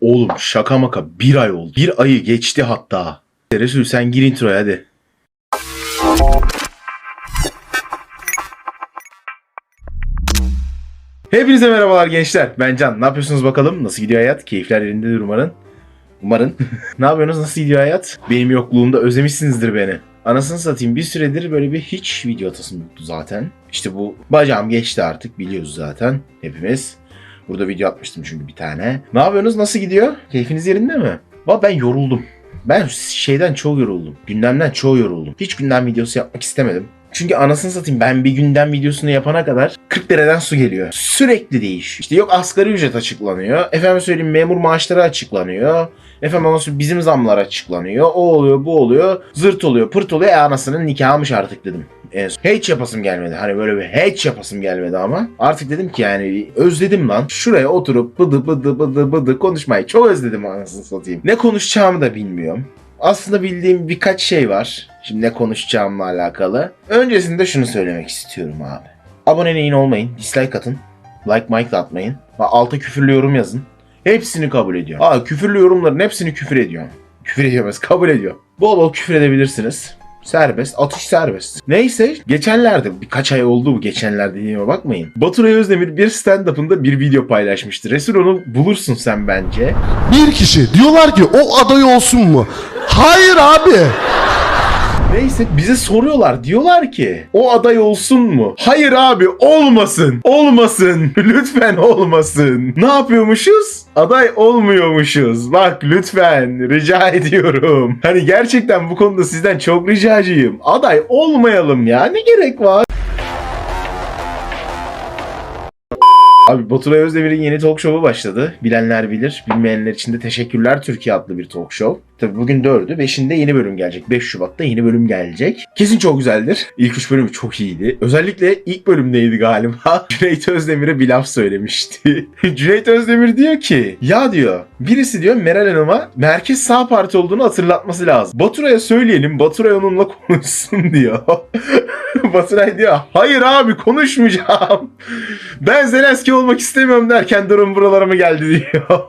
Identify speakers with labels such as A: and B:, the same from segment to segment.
A: Oğlum şaka maka bir ay oldu. Bir ayı geçti hatta. Resul sen gir introya hadi. Hepinize merhabalar gençler. Ben Can. Ne yapıyorsunuz bakalım? Nasıl gidiyor hayat? Keyifler yerindedir umarım. Umarım. ne yapıyorsunuz? Nasıl gidiyor hayat? Benim yokluğumda özlemişsinizdir beni. Anasını satayım bir süredir böyle bir hiç video atasım yoktu zaten. İşte bu bacağım geçti artık biliyoruz zaten hepimiz. Burada video atmıştım çünkü bir tane. Ne yapıyorsunuz? Nasıl gidiyor? Keyfiniz yerinde mi? Valla ben yoruldum. Ben şeyden çok yoruldum. Gündemden çok yoruldum. Hiç gündem videosu yapmak istemedim. Çünkü anasını satayım ben bir gündem videosunu yapana kadar 40 dereden su geliyor. Sürekli değiş. İşte yok asgari ücret açıklanıyor. Efendim söyleyeyim memur maaşları açıklanıyor. Efendim ondan bizim zamlar açıklanıyor. O oluyor bu oluyor. Zırt oluyor pırt oluyor. E anasının nikahımış artık dedim. En son. Hiç yapasım gelmedi. Hani böyle bir hiç yapasım gelmedi ama. Artık dedim ki yani özledim lan. Şuraya oturup bıdı bıdı bıdı bıdı konuşmayı çok özledim anasını satayım. Ne konuşacağımı da bilmiyorum. Aslında bildiğim birkaç şey var. Şimdi ne konuşacağımla alakalı. Öncesinde şunu söylemek istiyorum abi. Aboneliğin olmayın. Dislike atın. Like mike atmayın. Alta küfürlü yorum yazın. Hepsini kabul ediyor. Aa küfürlü yorumların hepsini küfür ediyor. Küfür edemez kabul ediyor. Bol bol küfür edebilirsiniz. Serbest, atış serbest. Neyse, geçenlerde, birkaç ay oldu bu geçenlerde dediğime bakmayın. Baturay Özdemir bir stand-up'ında bir video paylaşmıştı. Resul onu bulursun sen bence.
B: Bir kişi diyorlar ki o aday olsun mu? Hayır abi.
A: Neyse bize soruyorlar diyorlar ki o aday olsun mu? Hayır abi olmasın. Olmasın. Lütfen olmasın. Ne yapıyormuşuz? Aday olmuyormuşuz. Bak lütfen rica ediyorum. Hani gerçekten bu konuda sizden çok ricacıyım. Aday olmayalım ya. Ne gerek var? Abi Baturay Özdemir'in yeni talk show'u başladı. Bilenler bilir, bilmeyenler için de Teşekkürler Türkiye adlı bir talk show. Tabi bugün 4'ü, 5'inde yeni bölüm gelecek. 5 Şubat'ta yeni bölüm gelecek. Kesin çok güzeldir. İlk 3 bölümü çok iyiydi. Özellikle ilk bölümdeydi galiba. Cüneyt Özdemir'e bir laf söylemişti. Cüneyt Özdemir diyor ki, ya diyor, birisi diyor Meral Hanım'a Merkez Sağ Parti olduğunu hatırlatması lazım. Baturay'a söyleyelim, Baturay onunla konuşsun diyor. Baturay diyor, hayır abi konuşmayacağım. Ben Zelenski olmak istemiyorum derken durum buralara mı geldi diyor.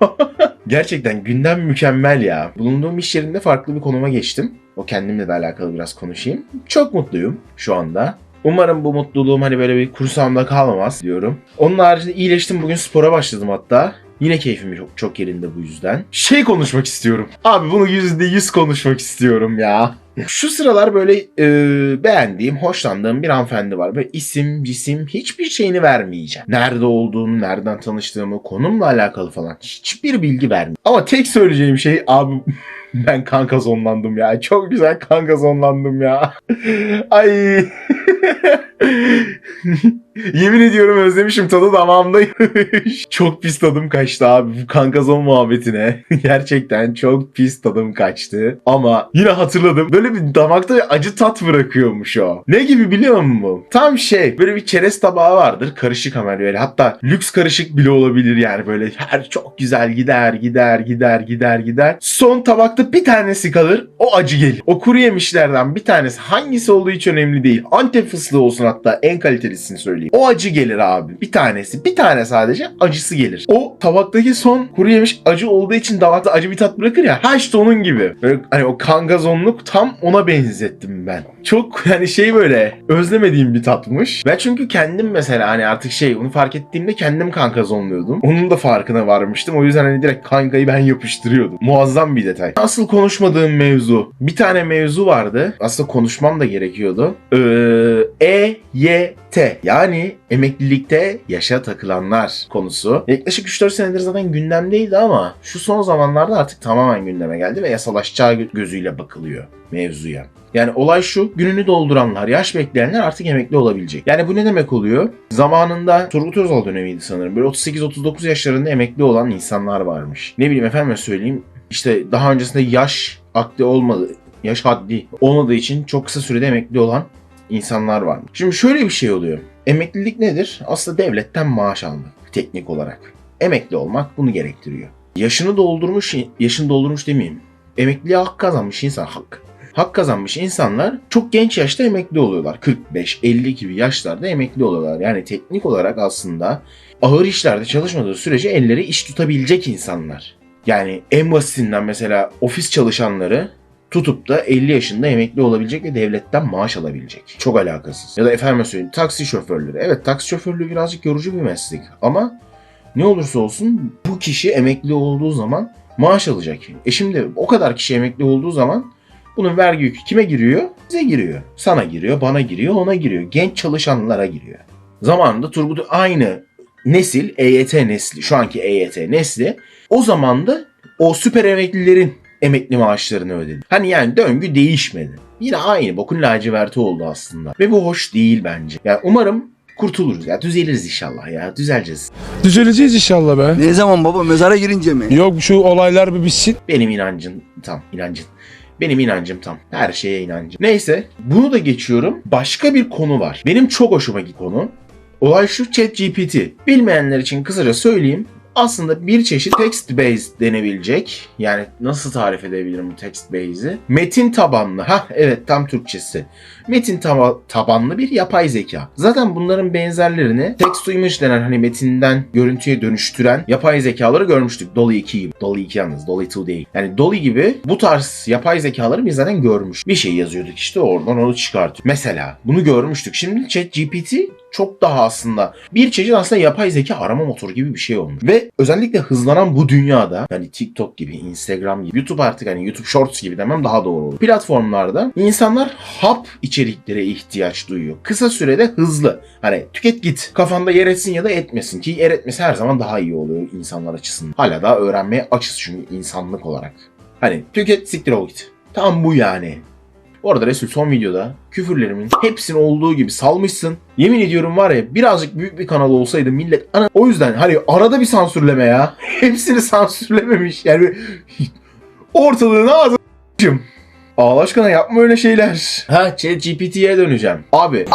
A: Gerçekten gündem mükemmel ya. Bulunduğum iş yerinde farklı bir konuma geçtim. O kendimle de alakalı biraz konuşayım. Çok mutluyum şu anda. Umarım bu mutluluğum hani böyle bir kursağımda kalmamaz diyorum. Onun haricinde iyileştim. Bugün spora başladım hatta. Yine keyfim çok, çok yerinde bu yüzden. Şey konuşmak istiyorum. Abi bunu yüzde yüz konuşmak istiyorum ya. Şu sıralar böyle e, beğendiğim, hoşlandığım bir hanımefendi var. Böyle isim, cisim hiçbir şeyini vermeyeceğim. Nerede olduğunu, nereden tanıştığımı, konumla alakalı falan hiçbir bilgi vermeyeceğim. Ama tek söyleyeceğim şey abi ben kanka zonlandım ya. Çok güzel kanka zonlandım ya. Ay. Yemin ediyorum özlemişim tadı damağımdaymış. çok pis tadım kaçtı abi bu kankazon muhabbetine. Gerçekten çok pis tadım kaçtı. Ama yine hatırladım. Böyle bir damakta acı tat bırakıyormuş o. Ne gibi biliyor musun? Tam şey böyle bir çerez tabağı vardır. Karışık ama böyle. Hatta lüks karışık bile olabilir yani böyle. Her çok güzel gider gider gider gider gider. Son tabakta bir tanesi kalır. O acı gelir. O kuru yemişlerden bir tanesi hangisi olduğu hiç önemli değil. Antep fıstığı olsun hatta en kalitelisini söyleyeyim. O acı gelir abi. Bir tanesi. Bir tane sadece acısı gelir. O tabaktaki son kuru yemiş acı olduğu için damakta acı bir tat bırakır ya. Ha işte onun gibi. Böyle hani o kangazonluk tam ona benzettim ben. Çok hani şey böyle özlemediğim bir tatmış. Ben çünkü kendim mesela hani artık şey onu fark ettiğimde kendim kankazonluyordum. Onun da farkına varmıştım. O yüzden hani direkt kankayı ben yapıştırıyordum. Muazzam bir detay. Asıl konuşmadığım mevzu. Bir tane mevzu vardı. Aslında konuşmam da gerekiyordu. Ee, EYT yani emeklilikte yaşa takılanlar konusu. Yaklaşık 3-4 senedir zaten gündemdeydi ama şu son zamanlarda artık tamamen gündeme geldi ve yasalaşacağı gö- gözüyle bakılıyor mevzuya. Yani olay şu, gününü dolduranlar, yaş bekleyenler artık emekli olabilecek. Yani bu ne demek oluyor? Zamanında Turgut Özal dönemiydi sanırım. Böyle 38-39 yaşlarında emekli olan insanlar varmış. Ne bileyim efendim söyleyeyim. İşte daha öncesinde yaş akdi olmadı, yaş haddi olmadığı için çok kısa sürede emekli olan insanlar var. Şimdi şöyle bir şey oluyor. Emeklilik nedir? Aslında devletten maaş almak teknik olarak. Emekli olmak bunu gerektiriyor. Yaşını doldurmuş, yaşını doldurmuş demeyeyim. Emekliye hak kazanmış insan hak. Hak kazanmış insanlar çok genç yaşta emekli oluyorlar. 45-50 gibi yaşlarda emekli oluyorlar. Yani teknik olarak aslında ağır işlerde çalışmadığı sürece elleri iş tutabilecek insanlar. Yani en basitinden mesela ofis çalışanları tutup da 50 yaşında emekli olabilecek ve devletten maaş alabilecek. Çok alakasız. Ya da efendim söyleyeyim taksi şoförleri. Evet taksi şoförlüğü birazcık yorucu bir meslek ama ne olursa olsun bu kişi emekli olduğu zaman maaş alacak. E şimdi o kadar kişi emekli olduğu zaman bunun vergi yükü kime giriyor? Bize giriyor. Sana giriyor, bana giriyor, ona giriyor. Genç çalışanlara giriyor. Zamanında Turgut aynı nesil, EYT nesli, şu anki EYT nesli o zaman da o süper emeklilerin emekli maaşlarını ödedi. Hani yani döngü değişmedi. Yine aynı bokun laciverti oldu aslında. Ve bu hoş değil bence. Yani umarım kurtuluruz ya düzeliriz inşallah ya düzeleceğiz.
C: Düzeleceğiz inşallah be.
D: Ne zaman baba mezara girince mi?
C: Yok şu olaylar bir bitsin.
A: Benim inancım tam inancın. Benim inancım tam. Her şeye inancım. Neyse bunu da geçiyorum. Başka bir konu var. Benim çok hoşuma gitti konu. Olay şu ChatGPT. Bilmeyenler için kısaca söyleyeyim. Aslında bir çeşit text based denebilecek. Yani nasıl tarif edebilirim bu text based'i? Metin tabanlı. Ha evet tam Türkçesi. Metin taba- tabanlı bir yapay zeka. Zaten bunların benzerlerini text to image denen hani metinden görüntüye dönüştüren yapay zekaları görmüştük. Dolly 2 gibi. Dolly 2 yalnız. Dolly 2 değil. Yani Dolly gibi bu tarz yapay zekaları biz zaten görmüş. Bir şey yazıyorduk işte oradan onu çıkartıyor. Mesela bunu görmüştük. Şimdi ChatGPT çok daha aslında bir çeşit aslında yapay zeka arama motoru gibi bir şey olmuş. Ve özellikle hızlanan bu dünyada yani TikTok gibi, Instagram gibi, YouTube artık hani YouTube Shorts gibi demem daha doğru olur. Platformlarda insanlar hap içeriklere ihtiyaç duyuyor. Kısa sürede hızlı. Hani tüket git. Kafanda yer etsin ya da etmesin ki yer etmesi her zaman daha iyi oluyor insanlar açısından. Hala daha öğrenmeye açız çünkü insanlık olarak. Hani tüket siktir ol git. Tam bu yani. Bu arada Resul son videoda küfürlerimin hepsini olduğu gibi salmışsın. Yemin ediyorum var ya birazcık büyük bir kanal olsaydı millet ana o yüzden hani arada bir sansürleme ya. Hepsini sansürlememiş yani ortalığını s**eyim. Allah aşkına yapma öyle şeyler. Ha ChatGPT'ye döneceğim. Abi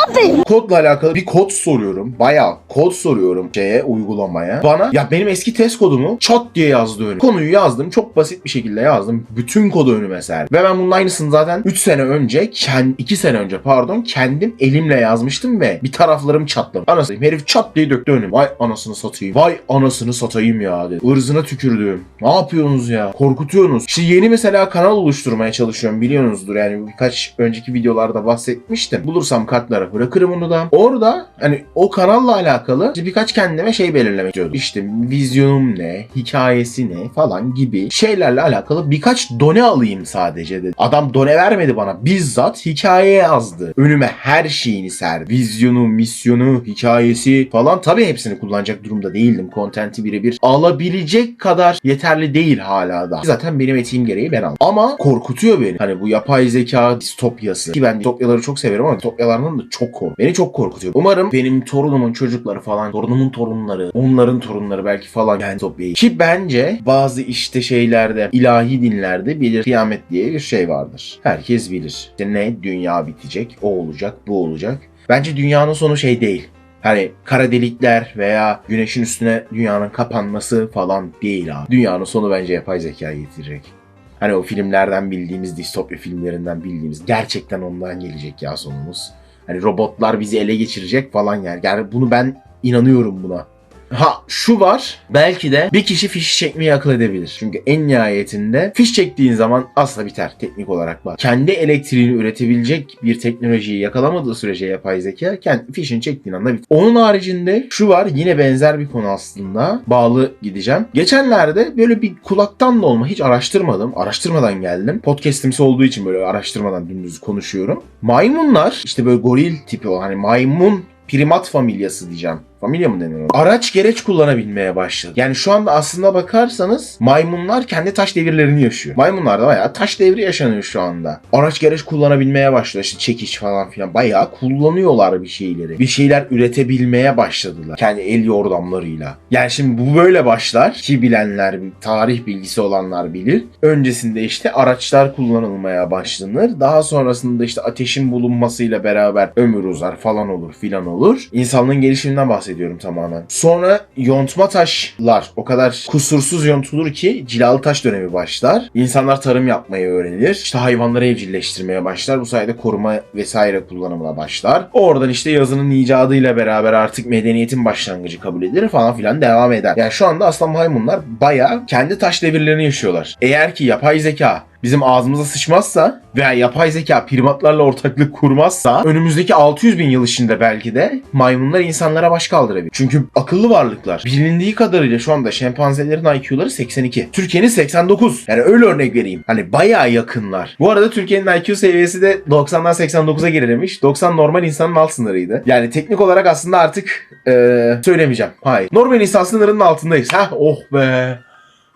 A: kodla alakalı bir kod soruyorum. Bayağı kod soruyorum şeye uygulamaya. Bana ya benim eski test kodumu çat diye yazdı önüme. Konuyu yazdım. Çok basit bir şekilde yazdım. Bütün kodu önüme serdi. Ve ben bunun aynısını zaten 3 sene önce, 2 sene önce pardon kendim elimle yazmıştım ve bir taraflarım çatlamış. Anasını herif çat diye döktü önüme. Vay anasını satayım. Vay anasını satayım ya dedi. Irzına tükürdüm. Ne yapıyorsunuz ya? Korkutuyorsunuz. İşte yeni mesela kanal oluşturmaya çalışıyorum biliyorsunuzdur. Yani birkaç önceki videolarda bahsetmiştim. Bulursam kartlara bırakırım onu da. Orada hani o kanalla alakalı işte birkaç kendime şey belirlemek istiyordum. İşte vizyonum ne, hikayesi ne falan gibi şeylerle alakalı birkaç done alayım sadece dedi. Adam done vermedi bana. Bizzat hikaye yazdı. Önüme her şeyini serdi. Vizyonu, misyonu, hikayesi falan. Tabii hepsini kullanacak durumda değildim. Kontenti birebir alabilecek kadar yeterli değil hala da. Zaten benim etiğim gereği ben aldım. Ama korkutuyor beni. Hani bu yapay zeka distopyası. Ki ben distopyaları çok severim ama distopyalardan da çok korkuyorum. Beni çok korkutuyor. Umarım benim torunumun çocukları falan, torunumun torunları, onların torunları belki falan yani distopyayı. Ki bence bazı işte şeylerde, ilahi dinlerde bilir kıyamet diye bir şey vardır. Herkes bilir. İşte ne? Dünya bitecek, o olacak, bu olacak. Bence dünyanın sonu şey değil. Hani kara delikler veya güneşin üstüne dünyanın kapanması falan değil abi. Dünyanın sonu bence yapay zeka getirecek. Hani o filmlerden bildiğimiz, distopya filmlerinden bildiğimiz gerçekten ondan gelecek ya sonumuz. Hani robotlar bizi ele geçirecek falan yani. Yani bunu ben inanıyorum buna. Ha şu var belki de bir kişi fiş çekmeyi akıl edebilir. Çünkü en nihayetinde fiş çektiğin zaman asla biter teknik olarak bak. Kendi elektriğini üretebilecek bir teknolojiyi yakalamadığı sürece yapay zeka kendi fişini çektiğin anda biter. Onun haricinde şu var yine benzer bir konu aslında. Bağlı gideceğim. Geçenlerde böyle bir kulaktan da olma hiç araştırmadım. Araştırmadan geldim. Podcast'imsi olduğu için böyle araştırmadan dümdüz konuşuyorum. Maymunlar işte böyle goril tipi o hani maymun primat familyası diyeceğim. Familya mı deniyor? ona? Araç gereç kullanabilmeye başladı. Yani şu anda aslında bakarsanız maymunlar kendi taş devirlerini yaşıyor. Maymunlarda bayağı taş devri yaşanıyor şu anda. Araç gereç kullanabilmeye başladı. İşte çekiç falan filan. Bayağı kullanıyorlar bir şeyleri. Bir şeyler üretebilmeye başladılar. Kendi el yordamlarıyla. Yani şimdi bu böyle başlar. Ki bilenler, tarih bilgisi olanlar bilir. Öncesinde işte araçlar kullanılmaya başlanır. Daha sonrasında işte ateşin bulunmasıyla beraber ömür uzar falan olur filan olur. İnsanlığın gelişiminden bahsediyorum bahsediyorum tamamen. Sonra yontma taşlar o kadar kusursuz yontulur ki cilalı taş dönemi başlar. İnsanlar tarım yapmayı öğrenir. İşte hayvanları evcilleştirmeye başlar. Bu sayede koruma vesaire kullanımına başlar. Oradan işte yazının icadıyla beraber artık medeniyetin başlangıcı kabul edilir falan filan devam eder. Yani şu anda aslan maymunlar bayağı kendi taş devirlerini yaşıyorlar. Eğer ki yapay zeka bizim ağzımıza sıçmazsa veya yapay zeka primatlarla ortaklık kurmazsa önümüzdeki 600 bin yıl içinde belki de maymunlar insanlara baş kaldırabilir. Çünkü akıllı varlıklar. Bilindiği kadarıyla şu anda şempanzelerin IQ'ları 82. Türkiye'nin 89. Yani öyle örnek vereyim. Hani bayağı yakınlar. Bu arada Türkiye'nin IQ seviyesi de 90'dan 89'a gerilemiş. 90 normal insanın alt sınırıydı. Yani teknik olarak aslında artık eee, söylemeyeceğim. Hayır. Normal insan sınırının altındayız. Heh oh be.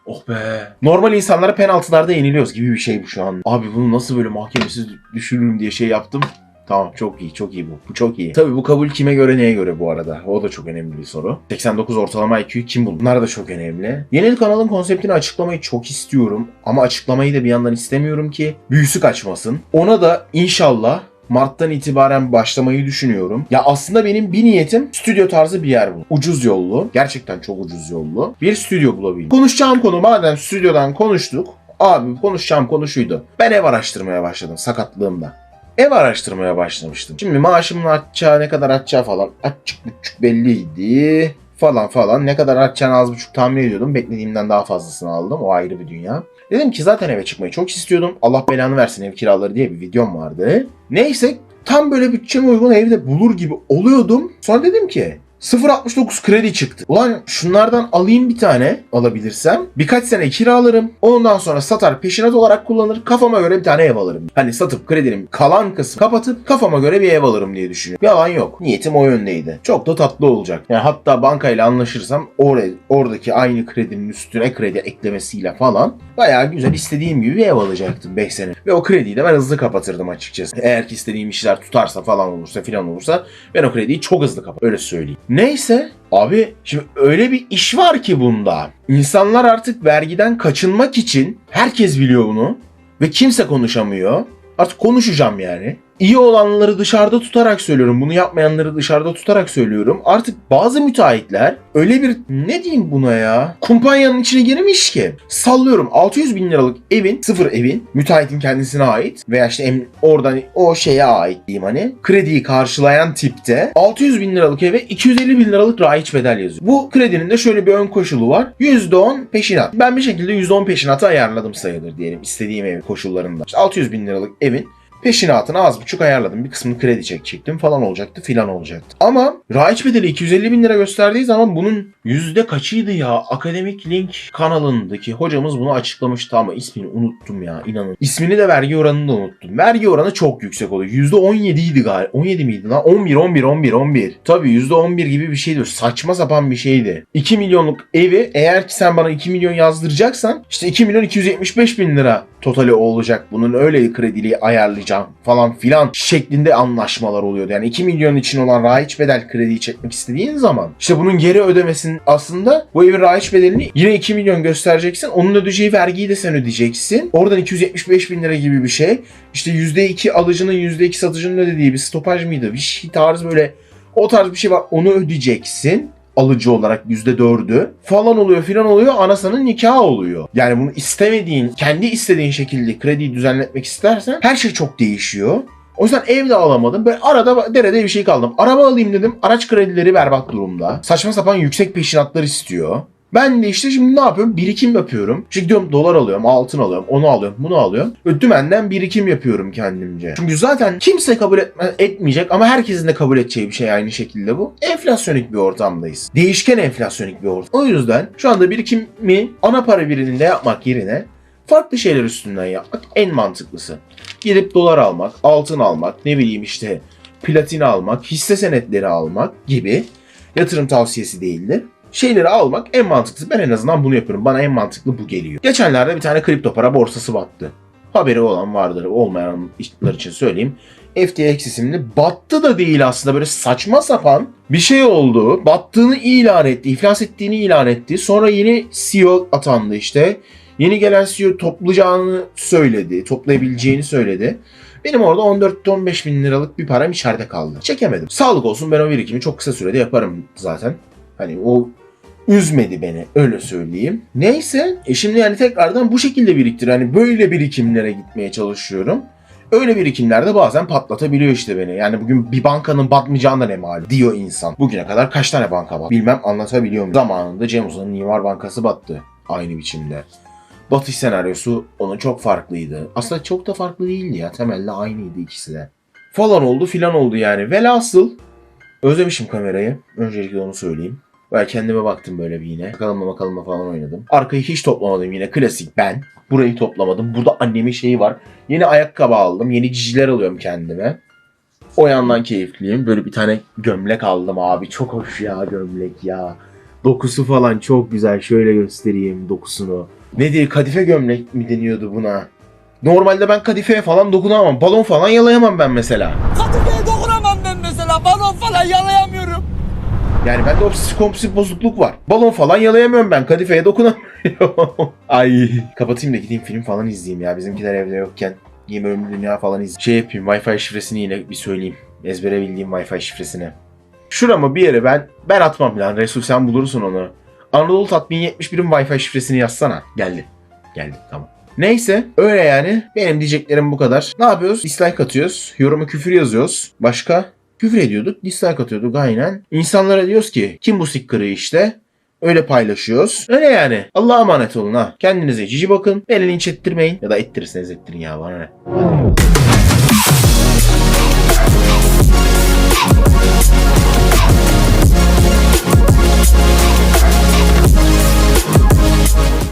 A: Oh be. Normal insanlara penaltılarda yeniliyoruz gibi bir şey bu şu an. Abi bunu nasıl böyle mahkemesiz düşürürüm diye şey yaptım. Tamam çok iyi çok iyi bu. Bu çok iyi. Tabii bu kabul kime göre neye göre bu arada? O da çok önemli bir soru. 89 ortalama IQ'yu kim buldu? Bunlar da çok önemli. Yeni kanalın konseptini açıklamayı çok istiyorum. Ama açıklamayı da bir yandan istemiyorum ki büyüsü kaçmasın. Ona da inşallah Mart'tan itibaren başlamayı düşünüyorum. Ya aslında benim bir niyetim stüdyo tarzı bir yer bu. Ucuz yollu. Gerçekten çok ucuz yollu. Bir stüdyo bulabildim. Konuşacağım konu madem stüdyodan konuştuk. Abi konuşacağım konu şuydu. Ben ev araştırmaya başladım sakatlığımda. Ev araştırmaya başlamıştım. Şimdi maaşımın artacağı ne kadar artacağı falan açık buçuk belliydi falan falan. Ne kadar artacağını az buçuk tahmin ediyordum. Beklediğimden daha fazlasını aldım. O ayrı bir dünya. Dedim ki zaten eve çıkmayı çok istiyordum. Allah belanı versin ev kiraları diye bir videom vardı. Neyse tam böyle bütçeme uygun evde bulur gibi oluyordum. Sonra dedim ki 0.69 kredi çıktı. Ulan şunlardan alayım bir tane alabilirsem. Birkaç sene kiralarım. Ondan sonra satar peşinat olarak kullanır. Kafama göre bir tane ev alırım. Hani satıp kredinin kalan kısmı kapatıp kafama göre bir ev alırım diye düşünüyorum. Yalan yok. Niyetim o yöndeydi. Çok da tatlı olacak. Yani hatta bankayla anlaşırsam oraya, oradaki aynı kredinin üstüne kredi eklemesiyle falan bayağı güzel istediğim gibi bir ev alacaktım 5 sene. Ve o krediyi de ben hızlı kapatırdım açıkçası. Eğer ki istediğim işler tutarsa falan olursa filan olursa ben o krediyi çok hızlı kapatırım. Öyle söyleyeyim. Neyse abi şimdi öyle bir iş var ki bunda. İnsanlar artık vergiden kaçınmak için herkes biliyor bunu ve kimse konuşamıyor. Artık konuşacağım yani. İyi olanları dışarıda tutarak söylüyorum. Bunu yapmayanları dışarıda tutarak söylüyorum. Artık bazı müteahhitler öyle bir ne diyeyim buna ya? Kumpanyanın içine girmiş ki. Sallıyorum 600 bin liralık evin, sıfır evin müteahhitin kendisine ait veya işte oradan o şeye ait diyeyim hani krediyi karşılayan tipte 600 bin liralık eve 250 bin liralık raiç bedel yazıyor. Bu kredinin de şöyle bir ön koşulu var. %10 peşinat. Ben bir şekilde %10 peşinatı ayarladım sayılır diyelim istediğim ev koşullarında. İşte 600 bin liralık evin peşinatını az buçuk ayarladım. Bir kısmını kredi çekecektim falan olacaktı filan olacaktı. Ama raiç bedeli 250 bin lira gösterdiği zaman bunun yüzde kaçıydı ya? Akademik Link kanalındaki hocamız bunu açıklamıştı ama ismini unuttum ya inanın. İsmini de vergi oranını da unuttum. Vergi oranı çok yüksek oluyor. Yüzde 17 idi galiba. 17 miydi lan? 11, 11, 11, 11. Tabii yüzde 11 gibi bir şeydi. Saçma sapan bir şeydi. 2 milyonluk evi eğer ki sen bana 2 milyon yazdıracaksan işte 2 milyon 275 bin lira totali olacak. Bunun öyle krediyi ayarlayacağım falan filan şeklinde anlaşmalar oluyordu. Yani 2 milyon için olan raiç bedel krediyi çekmek istediğin zaman işte bunun geri ödemesinin aslında bu evin raiç bedelini yine 2 milyon göstereceksin. Onun ödeyeceği vergiyi de sen ödeyeceksin. Oradan 275 bin lira gibi bir şey. İşte %2 alıcının %2 satıcının ödediği bir stopaj mıydı? Bir şey tarz böyle o tarz bir şey var. Onu ödeyeceksin alıcı olarak %4'ü falan oluyor filan oluyor anasının nikahı oluyor. Yani bunu istemediğin, kendi istediğin şekilde krediyi düzenletmek istersen her şey çok değişiyor. O yüzden ev de alamadım. Böyle arada derede bir şey kaldım. Araba alayım dedim. Araç kredileri berbat durumda. Saçma sapan yüksek peşinatlar istiyor. Ben de işte şimdi ne yapıyorum? Birikim yapıyorum. İşte gidiyorum dolar alıyorum, altın alıyorum, onu alıyorum, bunu alıyorum. Ve dümenden birikim yapıyorum kendimce. Çünkü zaten kimse kabul etme, etmeyecek ama herkesin de kabul edeceği bir şey aynı şekilde bu. Enflasyonik bir ortamdayız. Değişken enflasyonik bir ortam. O yüzden şu anda birikimi ana para biriminde yapmak yerine farklı şeyler üstünden yapmak en mantıklısı. Gidip dolar almak, altın almak, ne bileyim işte platin almak, hisse senetleri almak gibi yatırım tavsiyesi değildir şeyleri almak en mantıklısı. Ben en azından bunu yapıyorum. Bana en mantıklı bu geliyor. Geçenlerde bir tane kripto para borsası battı. Haberi olan vardır, olmayanlar için söyleyeyim. FTX isimli battı da değil aslında böyle saçma sapan bir şey oldu. Battığını ilan etti, iflas ettiğini ilan etti. Sonra yeni CEO atandı işte. Yeni gelen CEO toplayacağını söyledi. Toplayabileceğini söyledi. Benim orada 14-15 bin liralık bir param içeride kaldı. Çekemedim. Sağlık olsun ben o birikimi çok kısa sürede yaparım zaten. Hani o üzmedi beni öyle söyleyeyim. Neyse e şimdi yani tekrardan bu şekilde biriktir. Hani böyle birikimlere gitmeye çalışıyorum. Öyle birikimler de bazen patlatabiliyor işte beni. Yani bugün bir bankanın batmayacağına ne malum diyor insan. Bugüne kadar kaç tane banka battı? Bilmem anlatabiliyor muyum? Zamanında Cem Uzan'ın Mimar Bankası battı. Aynı biçimde. Batış senaryosu onun çok farklıydı. Aslında çok da farklı değildi ya. Temelde aynıydı ikisi de. Falan oldu filan oldu yani. Velhasıl özlemişim kamerayı. Öncelikle onu söyleyeyim. Böyle kendime baktım böyle bir yine. Bakalım bakalım falan oynadım. Arkayı hiç toplamadım yine. Klasik ben. Burayı toplamadım. Burada annemin şeyi var. Yeni ayakkabı aldım. Yeni ciciler alıyorum kendime. O yandan keyifliyim. Böyle bir tane gömlek aldım abi. Çok hoş ya gömlek ya. Dokusu falan çok güzel. Şöyle göstereyim dokusunu. Ne diye kadife gömlek mi deniyordu buna? Normalde ben kadifeye falan dokunamam. Balon falan yalayamam ben mesela.
E: Kadıköy'e dokunamam ben mesela. Balon falan yalayamıyorum.
A: Yani bende obsesif kompulsif bozukluk var. Balon falan yalayamıyorum ben. Kadifeye dokunamıyorum. Ay. Kapatayım da gideyim film falan izleyeyim ya. Bizimkiler evde yokken. Yeni Ölümlü Dünya falan izleyeyim. Şey yapayım. Wi-Fi şifresini yine bir söyleyeyim. Ezbere bildiğim Wi-Fi şifresini. Şurama bir yere ben ben atmam lan. Resul sen bulursun onu. Anadolu Tat 1071'in Wi-Fi şifresini yazsana. Geldi. Geldi tamam. Neyse öyle yani. Benim diyeceklerim bu kadar. Ne yapıyoruz? Dislike atıyoruz. Yoruma küfür yazıyoruz. Başka? Küfür ediyorduk. Dislike atıyorduk aynen. İnsanlara diyoruz ki kim bu sikkarı işte? Öyle paylaşıyoruz. Öyle yani. Allah'a emanet olun ha. Kendinize cici bakın. Beni linç ettirmeyin. Ya da ettirirseniz ettirin ya bana ne.